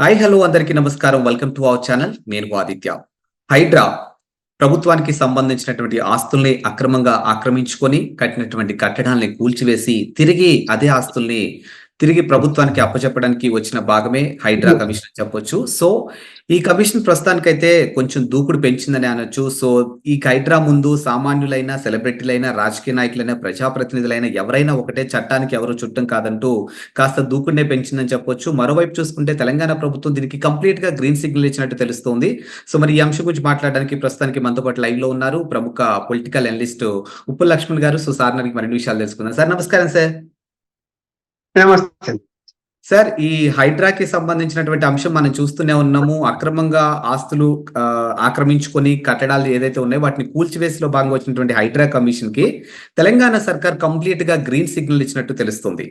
Hi hello అందరికీ నమస్కారం. Welcome to our channel నేను ఆదిత్య హైడ్రా ప్రభుత్వానికి సంబంధించినటువంటి ఆస్తుల్ని అక్రమంగా ఆక్రమించుకొని కట్టినటువంటి కట్టడాల్ని కూల్చివేసి తిరిగి అదే ఆస్తుల్ని తిరిగి ప్రభుత్వానికి అప్పచెప్పడానికి వచ్చిన భాగమే హైడ్రా కమిషన్ అని చెప్పొచ్చు. సో ఈ కమిషన్ ప్రస్తుతానికైతే కొంచెం దూకుడు పెంచిందని అనొచ్చు. సో ఈ హైడ్రా ముందు సామాన్యులైన సెలబ్రిటీలైన రాజకీయ నాయకులైన ప్రజాప్రతినిధులైన ఎవరైనా ఒకటే చట్టానికి ఎవరు చుట్టం కాదంటూ కాస్త దూకుడునే పెంచిందని చెప్పొచ్చు. మరోవైపు చూసుకుంటే తెలంగాణ ప్రభుత్వం దీనికి కంప్లీట్గా గ్రీన్ సిగ్నల్ ఇచ్చినట్టు తెలుస్తోంది. సో మరి ఈ అంశం గురించి మాట్లాడడానికి ప్రస్తుతానికి మనతో పాటు లైవ్లో ఉన్నారు ప్రముఖ పొలిటికల్ అనలిస్ట్ ఉప్పు లక్ష్మణ్ గారు. సో సార్ నాకు మరిన్ని విషయాలు తెలుసుకుందాం. సార్ నమస్కారం సార్. నమస్తే. సార్ ఈ హైడ్రాకి సంబంధించినటువంటి అంశం మనం చూస్తూనే ఉన్నాము. అక్రమంగా ఆస్తులు ఆ, ఆక్రమించుకొని కట్టడాలు ఏదైతే ఉన్నాయో వాటిని కూల్చివేసిలో భాగంగా వచ్చినటువంటి హైడ్రా కమిషన్కి తెలంగాణ సర్కార్ కంప్లీట్గా గ్రీన్ సిగ్నల్ ఇచ్చినట్టు తెలుస్తుంది.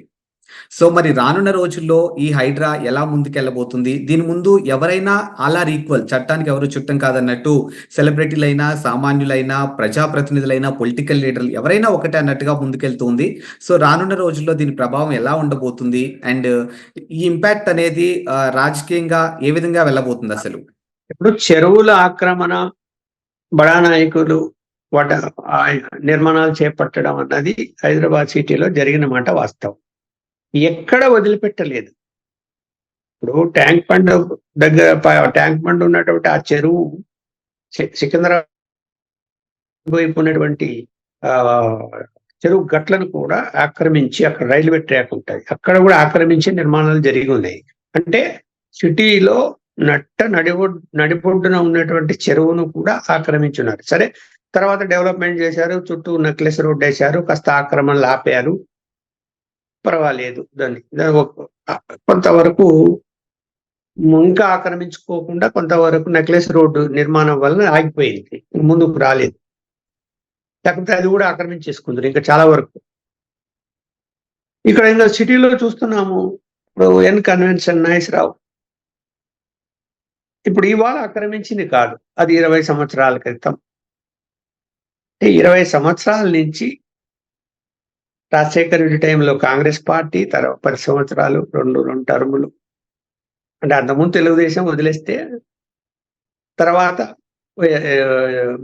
సో మరి రానున్న రోజుల్లో ఈ హైడ్రా ఎలా ముందుకెళ్ళబోతుంది? దీని ముందు ఎవరైనా అలా ఈక్వల్ చట్టానికి ఎవరు చుట్టం కాదన్నట్టు సెలబ్రిటీలైనా సామాన్యులైనా ప్రజాప్రతినిధులైనా పొలిటికల్ లీడర్లు ఎవరైనా ఒకటే అన్నట్టుగా ముందుకెళ్తుంది. సో రానున్న రోజుల్లో దీని ప్రభావం ఎలా ఉండబోతుంది? అండ్ ఈ ఇంపాక్ట్ అనేది రాజకీయంగా ఏ విధంగా వెళ్ళబోతుంది అసలు? ఇప్పుడు చెరువుల ఆక్రమణ బడా నాయకులు వాట నిర్మాణాలు చేపట్టడం అన్నది హైదరాబాద్ సిటీలో జరిగిన మాట వాస్తవం. ఎక్కడ వదిలిపెట్టలేదు. ఇప్పుడు ట్యాంక్ బండ్ దగ్గర ట్యాంక్ బండ్ ఉన్నటువంటి ఆ చెరువు సికింద్రాబాద్ వైపు ఉన్నటువంటి ఆ చెరువు గట్లను కూడా ఆక్రమించి అక్కడ రైల్వే ట్రాక్ ఉంటాయి అక్కడ కూడా ఆక్రమించి నిర్మాణాలు జరిగి ఉన్నాయి. అంటే సిటీలో నట్ట నడిబొడ్ నడిబొడ్డున ఉన్నటువంటి చెరువును కూడా ఆక్రమించున్నారు. సరే తర్వాత డెవలప్మెంట్ చేశారు చుట్టూ నెక్లెస్ రోడ్ వేశారు కాస్త ఆక్రమణలు ఆపారు. పర్వాలేదు దాన్ని. ఒక- కొంతవరకు ఇంకా ఆక్రమించుకోకుండా కొంతవరకు నెక్లెస్ రోడ్డు నిర్మాణం వలన ఆగిపోయింది. ముందుకు రాలేదు. లేకపోతే అది కూడా ఆక్రమించేసుకుందరు ఇంకా చాలా వరకు. ఇక్కడ ఇంకా సిటీలో చూస్తున్నాము. ఇప్పుడు ఎన్ కన్వెన్షన్ నాగేశ్వరరావు ఇప్పుడు ఇవాళ ఆక్రమించింది కాదు. అది ఇరవై సంవత్సరాల క్రితం. ఇరవై సంవత్సరాల నుంచి రాజశేఖర రెడ్డి టైంలో కాంగ్రెస్ పార్టీ తర్వాత పది సంవత్సరాలు రెండు రెండు టర్ములు. అంటే అంతకుముందు తెలుగుదేశం వదిలేస్తే తర్వాత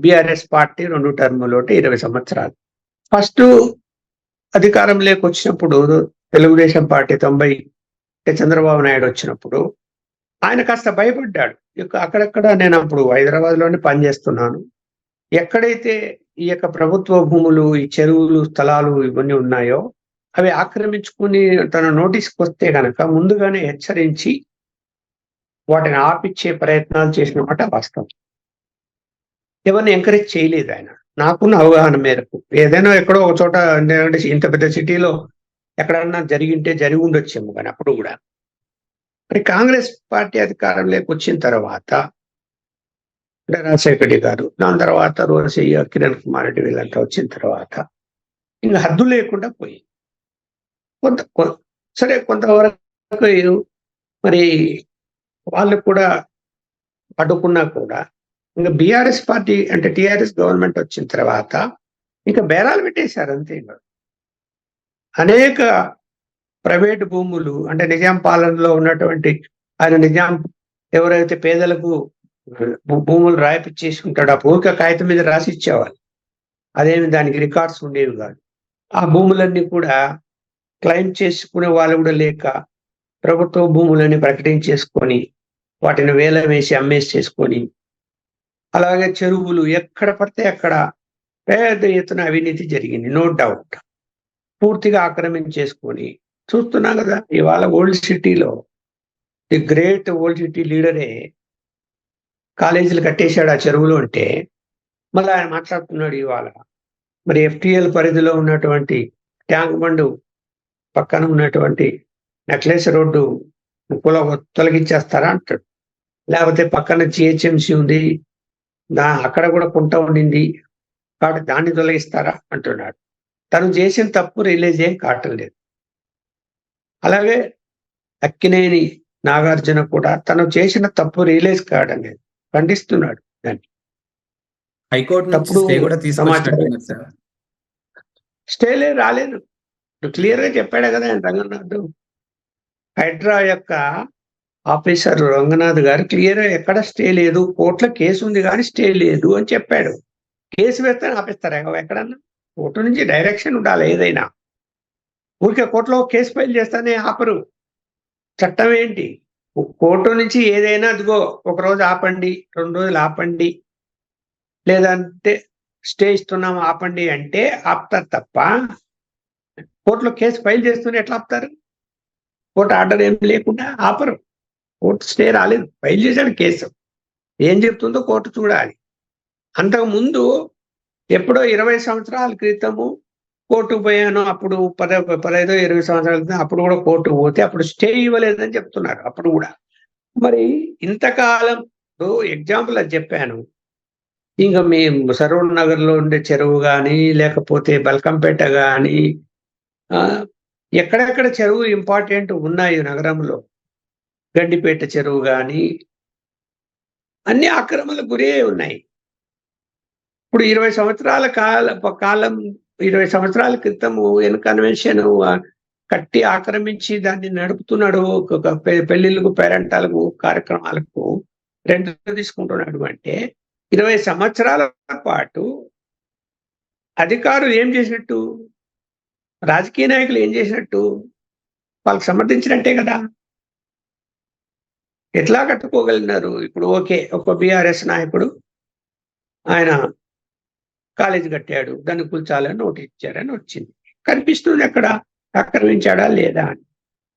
బిఆర్ఎస్ పార్టీ రెండు టర్ములు అంటే ఇరవై సంవత్సరాలు. ఫస్ట్ అధికారం లేకొచ్చినప్పుడు తెలుగుదేశం పార్టీ తొంభై అంటే చంద్రబాబు నాయుడు వచ్చినప్పుడు ఆయన కాస్త భయపడ్డాడు. అక్కడక్కడ నేను అప్పుడు హైదరాబాద్లోనే పనిచేస్తున్నాను. ఎక్కడైతే ఈ యొక్క ప్రభుత్వ భూములు ఈ చెరువులు స్థలాలు ఇవన్నీ ఉన్నాయో అవి ఆక్రమించుకుని తన నోటీస్కి వస్తే కనుక ముందుగానే హెచ్చరించి వాటిని ఆపిచ్చే ప్రయత్నాలు చేసిన మాట వాస్తవం. ఎవరిని ఎంకరేజ్ చేయలేదు ఆయన. నాకున్న అవగాహన మేరకు. ఏదైనా ఎక్కడో ఒక చోట ఇంత పెద్ద సిటీలో ఎక్కడన్నా జరిగింటే జరిగి ఉండొచ్చేమో కానీ అప్పుడు కూడా. మరి కాంగ్రెస్ పార్టీ అధికారంలోకి వచ్చిన తర్వాత రాజశేఖర్ రెడ్డి గారు. దాని తర్వాత రోసయ్య కిరణ్ కుమార్ రెడ్డి వీళ్ళంతా వచ్చిన తర్వాత ఇంకా హద్దు లేకుండా పోయింది కొంత సరే కొంతవరకు మరి వాళ్ళు కూడా పడుకున్నా కూడా ఇంకా బీఆర్ఎస్ పార్టీ అంటే టిఆర్ఎస్ గవర్నమెంట్ వచ్చిన తర్వాత ఇంకా బేరాలు పెట్టేశారు అంతే అనేక ప్రైవేట్ భూములు అంటే నిజాం పాలనలో ఉన్నటువంటి ఆయన నిజాం ఎవరైతే పేదలకు భూములు రాయిపిచ్చేసుకుంటాడు ఆ పూర్క కాగితం మీద రాసి ఇచ్చేవాళ్ళు. అదేమి దానికి రికార్డ్స్ ఉండేవి కాదు. ఆ భూములన్నీ కూడా క్లెయిమ్ చేసుకునే వాళ్ళు కూడా లేక ప్రభుత్వ భూములని ప్రకటించేసుకొని వాటిని వేలం వేసి అమ్మేసేసుకొని అలాగే చెరువులు ఎక్కడ పడితే అక్కడ పెద్ద ఎత్తున అవినీతి జరిగింది. నో డౌట్ పూర్తిగా ఆక్రమించేసుకొని చూస్తున్నాం కదా ఇవాళ ఓల్డ్ సిటీలో ది గ్రేట్ ఓల్డ్ సిటీ లీడరే కాలేజీలు కట్టేశాడు ఆ చెరువులు అంటే మళ్ళీ ఆయన మాట్లాడుతున్నాడు ఇవాళ. మరి ఎఫ్టిఎల్ పరిధిలో ఉన్నటువంటి ట్యాంక్ బండు పక్కన ఉన్నటువంటి నెక్లెస్ రోడ్డు కుల తొలగించేస్తారా అంటాడు. లేకపోతే పక్కన జిహెచ్ఎంసి ఉంది దా అక్కడ కూడా కుంట ఉండింది కాబట్టి దాన్ని తొలగిస్తారా అంటున్నాడు. తను చేసిన తప్పు రిలీజ్ ఏం కావటం లేదు. అలాగే అక్కినేని నాగార్జున కూడా తను చేసిన తప్పు రిలీజ్ కావడం లేదు. ఖండిస్తున్నాడు దాన్ని. హైకోర్టు సమాచారం. స్టేలే రాలేదు. క్లియర్గా చెప్పాడు కదా ఆయన రంగనాథ్. హైడ్రా యొక్క ఆఫీసర్ రంగనాథ్ గారు క్లియర్ ఎక్కడ స్టే లేదు కోర్టులో కేసు ఉంది కానీ స్టే లేదు అని చెప్పాడు. కేసు వేస్తే ఆపిస్తారా. ఎక్కడన్నా? కోర్టు నుంచి డైరెక్షన్ ఉండాలి ఏదైనా. ఊరికే కోర్టులో కేసు ఫైల్ చేస్తానే ఆపరు. చట్టం ఏంటి? కోర్టు నుంచి ఏదైనా అదిగో ఒక రోజు ఆపండి రెండు రోజులు ఆపండి. లేదంటే స్టే ఇస్తున్నాం ఆపండి అంటే ఆపుతారు తప్ప కోర్టులో కేసు ఫైల్ చేస్తూనే ఎట్లా ఆపుతారు? కోర్టు ఆర్డర్ ఏం లేకుండా ఆపరు. కోర్టు స్టే రాలేదు ఫైల్ చేశాడు కేసు. ఏం చెప్తుందో కోర్టు చూడాలి. అంతకు ముందు ఎప్పుడో ఇరవై సంవత్సరాల క్రితము కోర్టుకు పోయాను అప్పుడు పద పదహైదో ఇరవై సంవత్సరాల క్రితం అప్పుడు కూడా కోర్టుకు పోతే అప్పుడు స్టే ఇవ్వలేదని చెప్తున్నారు అప్పుడు కూడా. మరి ఇంతకాలం ఎగ్జాంపుల్ అది చెప్పాను. ఇంకా మీ సరూర్ నగర్లో ఉండే చెరువు కానీ లేకపోతే బల్కంపేట కానీ ఎక్కడెక్కడ చెరువు ఇంపార్టెంట్ ఉన్నాయి నగరంలో? గడ్డిపేట చెరువు కానీ అన్ని ఆక్రమణలకు గురే ఉన్నాయి. ఇప్పుడు ఇరవై సంవత్సరాల కాల కాలం ఇరవై సంవత్సరాల క్రితము ఎన్ కన్వెన్షన్ కట్టి ఆక్రమించి దాన్ని నడుపుతున్నాడు ఒక పెళ్ళిళ్ళకు పేరెంటాలకు కార్యక్రమాలకు రెండు తీసుకుంటున్నాడు అంటే ఇరవై సంవత్సరాల పాటు అధికారులు ఏం చేసినట్టు? రాజకీయ నాయకులు ఏం చేసినట్టు? వాళ్ళకి సమర్థించినట్టే కదా. ఎట్లా కట్టుకోగలిగినారు? ఇప్పుడు ఓకే ఒక బీఆర్ఎస్ నాయకుడు ఆయన కాలేజీ కట్టాడు దాన్ని కూల్చాలని నోటీస్ ఇచ్చారని వచ్చింది. కనిపిస్తుంది ఎక్కడ ఆక్రమించాడా లేదా అని.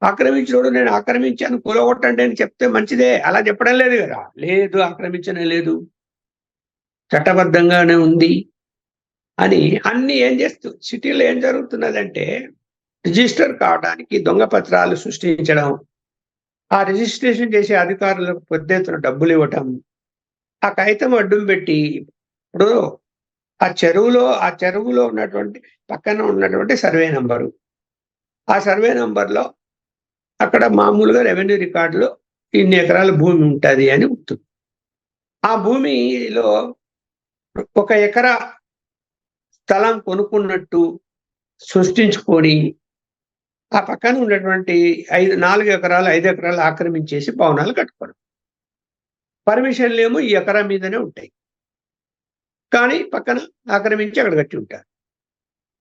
ఆక్రమించినోడు నేను ఆక్రమించాను కూలగొట్టండి అని చెప్తే మంచిదే. అలా చెప్పడం లేదు కదా. లేదు ఆక్రమించనే లేదు. చట్టబద్ధంగానే ఉంది అని అన్ని ఏం చేస్తూ సిటీలో ఏం జరుగుతున్నదంటే రిజిస్టర్ కావడానికి దొంగ పత్రాలు సృష్టించడం ఆ రిజిస్ట్రేషన్ చేసే అధికారులకు పెద్ద ఎత్తున డబ్బులు ఇవ్వటం ఆ కాగితం అడ్డం పెట్టి ఇప్పుడు ఆ చెరువులో ఆ చెరువులో ఉన్నటువంటి పక్కన ఉన్నటువంటి సర్వే నంబరు. ఆ సర్వే నంబర్లో అక్కడ మామూలుగా రెవెన్యూ రికార్డులో ఇన్ని ఎకరాల భూమి ఉంటుంది అని ఉంటుంది ఆ భూమిలో ఒక ఎకరా స్థలం కొనుక్కున్నట్టు సృష్టించుకొని ఆ పక్కన ఉన్నటువంటి ఐదు నాలుగు ఎకరాలు ఐదు ఎకరాలు ఆక్రమించేసి భవనాలు కట్టుకోవడం. పర్మిషన్లు ఏమో ఈ ఎకరా మీదనే ఉంటాయి. కానీ పక్కన ఆక్రమించి అక్కడ కట్టి ఉంటారు.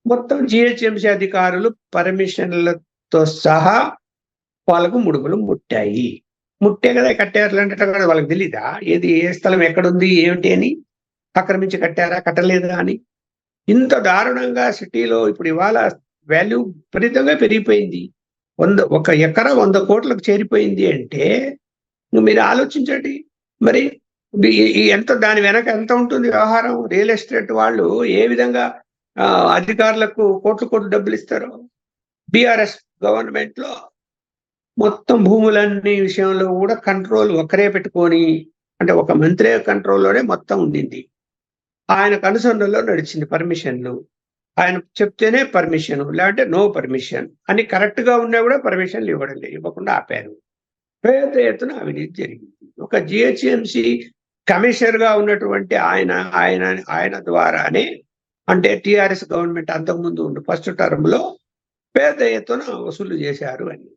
మొత్తం జిహెచ్ఎంసీ అధికారులు పర్మిషన్లతో సహా వాళ్ళకు ముడుపులు ముట్టాయి. ముట్టే కదా కట్టారు అంటే కదా వాళ్ళకి తెలీదా? ఏది ఏ స్థలం ఎక్కడుంది ఏమిటి అని? ఆక్రమించి కట్టారా కట్టలేదా అని? ఇంత దారుణంగా సిటీలో ఇప్పుడు ఇవాళ వాల్యూ విపరీతంగా పెరిగిపోయింది. వంద ఒక ఎకరా వంద కోట్లకు చేరిపోయింది అంటే మీరు ఆలోచించండి. మరి ఎంత దాని వెనక ఎంత ఉంటుంది వ్యవహారం రియల్ ఎస్టేట్ వాళ్ళు ఏ విధంగా అధికారులకు కోట్లు కోట్లు డబ్బులు ఇస్తారు? బీఆర్ఎస్ గవర్నమెంట్లో మొత్తం భూములన్నీ విషయంలో కూడా కంట్రోల్ ఒకరే పెట్టుకొని అంటే ఒక మంత్రి కంట్రోల్లోనే మొత్తం ఉండింది. ఆయన కనుసన్నలో నడిచింది పర్మిషన్లు. ఆయన చెప్తేనే పర్మిషన్ లేదంటే నో పర్మిషన్. అని కరెక్ట్గా ఉన్నా కూడా పర్మిషన్లు ఇవ్వడం లేదు ఇవ్వకుండా ఆపారు. పెద్ద ఎత్తున అవినీతి జరిగింది. ఒక జిహెచ్ఎంసి కమిషనర్గా ఉన్నటువంటి ఆయన ఆయన ఆయన ద్వారానే అంటే టిఆర్ఎస్ గవర్నమెంట్ అంతకుముందు ఉండి ఫస్ట్ టర్మ్లో ఎత్తున వసూలు చేశారు అని.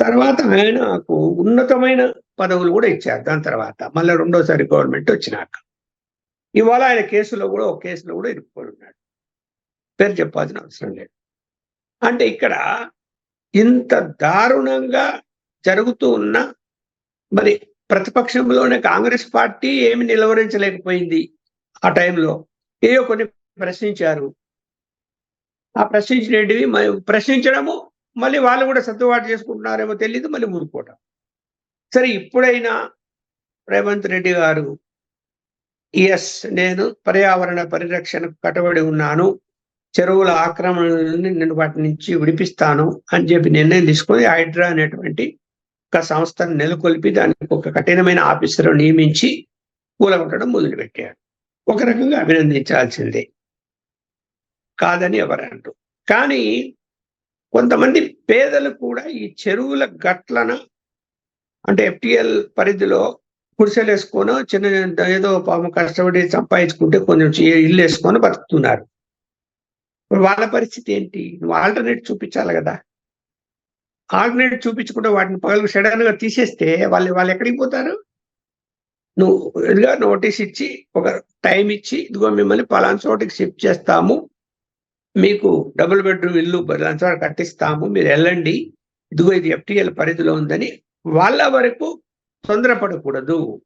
తర్వాత ఆయనకు ఉన్నతమైన పదవులు కూడా ఇచ్చారు. దాని తర్వాత మళ్ళీ రెండోసారి గవర్నమెంట్ వచ్చినాక. ఇవాళ ఆయన కేసులో కూడా ఒక కేసులో కూడా ఇరుక్కొని ఉన్నాడు పేరు చెప్పాల్సిన అవసరం లేదు. అంటే ఇక్కడ ఇంత దారుణంగా జరుగుతూ ఉన్న మరి ప్రతిపక్షంలోనే కాంగ్రెస్ పార్టీ ఏమి నిలవరించలేకపోయింది ఆ టైంలో. ఏయో కొన్ని ప్రశ్నించారు. ఆ ప్రశ్నించినవి ప్రశ్నించడము మళ్ళీ వాళ్ళు కూడా సర్దుబాటు చేసుకుంటున్నారేమో తెలియదు మళ్ళీ ఊరుకోవటం. సరే ఇప్పుడైనా రేవంత్ రెడ్డి గారు ఎస్ నేను పర్యావరణ పరిరక్షణకు కట్టుబడి ఉన్నాను చెరువుల ఆక్రమణని నేను వాటి నుంచి విడిపిస్తాను అని చెప్పి నిర్ణయం తీసుకొని హైడ్రా అనేటువంటి ఒక సంస్థను నెలకొల్పి దానికి ఒక కఠినమైన ఆఫీసర్ నియమించి కూలగొట్టడం మొదలుపెట్టాడు ఒక రకంగా అభినందించాల్సిందే. కాదని ఎవరంటూ కానీ కొంతమంది పేదలు కూడా ఈ చెరువుల గట్లన అంటే ఎఫ్టిఎల్ పరిధిలో గుడిసెలు వేసుకొని చిన్న ఏదో పాము కష్టపడి సంపాదించుకుంటే కొంచెం ఇల్లు వేసుకొని బతుకుతున్నారు. వాళ్ళ పరిస్థితి ఏంటి? నువ్వు ఆల్టర్నేట్ చూపించాలి కదా. ఆల్టర్నేట్ చూపించకుండా వాటిని పగలు సడన్గా తీసేస్తే వాళ్ళు వాళ్ళు ఎక్కడికి పోతారు? నువ్వు ఇదిగా నోటీస్ ఇచ్చి ఒక టైం ఇచ్చి ఇదిగో మిమ్మల్ని పలానా చోటికి షిఫ్ట్ చేస్తాము. మీకు డబుల్ బెడ్రూమ్ ఇల్లు పలానా చోట కట్టిస్తాము. మీరు వెళ్ళండి ఇదిగో ఇది ఎఫ్టిఎల్ పరిధిలో ఉందని వాళ్ళ వరకు తొందరపడకూడదు.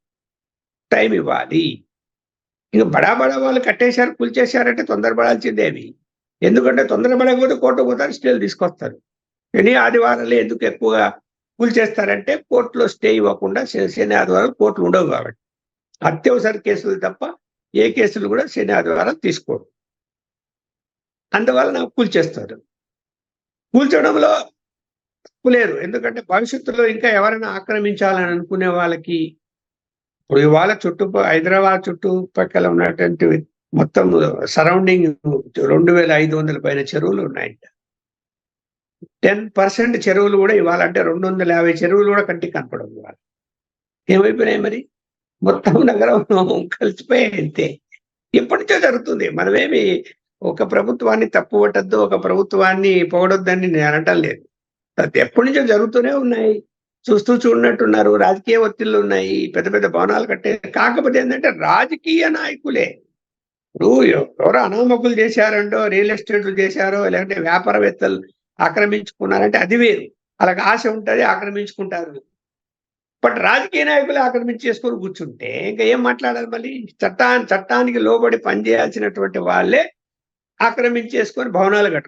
టైం ఇవ్వాలి. ఇంకా బడా బడా వాళ్ళు కట్టేశారు కూల్చేశారంటే తొందరపడాల్సిందేమి? ఎందుకంటే తొందరపడకపోతే కోర్టు పోతారు స్టేలు తీసుకొస్తారు. శని ఆదివారాలు ఎందుకు ఎక్కువగా కూల్చేస్తారంటే కోర్టులో స్టే ఇవ్వకుండా శని ఆదివారాలు కోర్టులు ఉండవు కాబట్టి. అత్యవసర కేసులు తప్ప ఏ కేసులు కూడా శని ఆదివారాలు తీసుకోరు. అందువలన కూల్చేస్తారు కూల్చడంలో లేరు ఎందుకంటే భవిష్యత్తులో ఇంకా ఎవరైనా ఆక్రమించాలని అనుకునే వాళ్ళకి ఇప్పుడు ఇవాళ చుట్టూ హైదరాబాద్ చుట్టుపక్కల ఉన్నటువంటి మొత్తం సరౌండింగ్ రెండు వేల ఐదు వందల పైన చెరువులు ఉన్నాయంట. టెన్ పర్సెంట్ చెరువులు కూడా ఇవ్వాలంటే రెండు వందల యాభై చెరువులు కూడా కంటికి కనపడవు ఇవాళ. ఏమైపోయినాయి మరి? మొత్తం నగరం కలిసిపోయాయి అంతే. ఎప్పటి నుంచో జరుగుతుంది. మనమేమి ఒక ప్రభుత్వాన్ని తప్పు పట్టద్దు ఒక ప్రభుత్వాన్ని పొగడొద్దని నేను అనటం లేదు. అది ఎప్పటి నుంచో జరుగుతూనే ఉన్నాయి. చూస్తూ చూడనట్టున్నారు. రాజకీయ ఒత్తిళ్ళు ఉన్నాయి. పెద్ద పెద్ద భవనాలు కట్టే కాకపోతే ఏంటంటే రాజకీయ నాయకులే. ఇప్పుడు ఎవరో అనామకులు చేశారంటో రియల్ ఎస్టేట్లు చేశారో లేదంటే వ్యాపారవేత్తలు ఆక్రమించుకున్నారంటే అది వేరు. అలాగ ఆశ ఉంటుంది ఆక్రమించుకుంటారు. బట్ రాజకీయ నాయకులు ఆక్రమించేసుకొని కూర్చుంటే ఇంకా ఏం మాట్లాడాలి మళ్ళీ? చట్టా చట్టానికి లోబడి పనిచేయాల్సినటువంటి వాళ్ళే ఆక్రమించేసుకొని భవనాలు కట్టుకుంటారు.